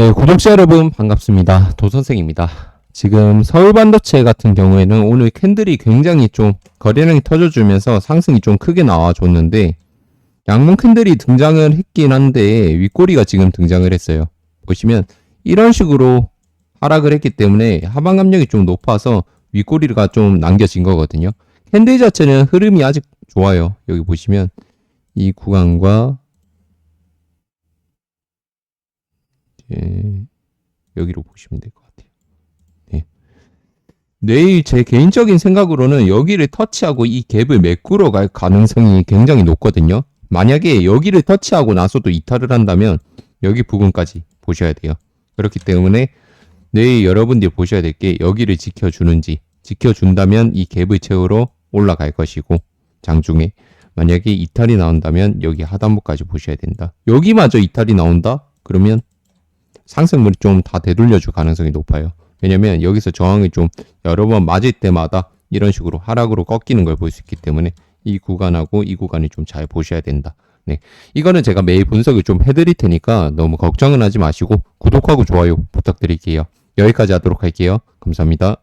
네, 구독자 여러분 반갑습니다. 도선생입니다. 지금 서울 반도체 같은 경우에는 오늘 캔들이 굉장히 좀 거래량이 터져주면서 상승이 좀 크게 나와줬는데 양문 캔들이 등장을 했긴 한데 윗꼬리가 지금 등장을 했어요. 보시면 이런 식으로 하락을 했기 때문에 하방 압력이 좀 높아서 윗꼬리가 좀 남겨진 거거든요. 캔들 자체는 흐름이 아직 좋아요. 여기 보시면 이 구간과 예, 여기로 보시면 될 것 같아요. 네. 내일 제 개인적인 생각으로는 여기를 터치하고 이 갭을 메꾸러 갈 가능성이 굉장히 높거든요. 만약에 여기를 터치하고 나서도 이탈을 한다면 여기 부분까지 보셔야 돼요. 그렇기 때문에 내일 여러분들이 보셔야 될 게 여기를 지켜주는지 지켜준다면 이 갭을 채우러 올라갈 것이고 장중에 만약에 이탈이 나온다면 여기 하단부까지 보셔야 된다. 여기마저 이탈이 나온다? 그러면 상승물이 좀 다 되돌려줄 가능성이 높아요. 왜냐면 여기서 저항이 좀 여러 번 맞을 때마다 이런 식으로 하락으로 꺾이는 걸 볼 수 있기 때문에 이 구간하고 이 구간이 좀 잘 보셔야 된다. 네. 이거는 제가 매일 분석을 좀 해드릴 테니까 너무 걱정은 하지 마시고 구독하고 좋아요 부탁드릴게요. 여기까지 하도록 할게요. 감사합니다.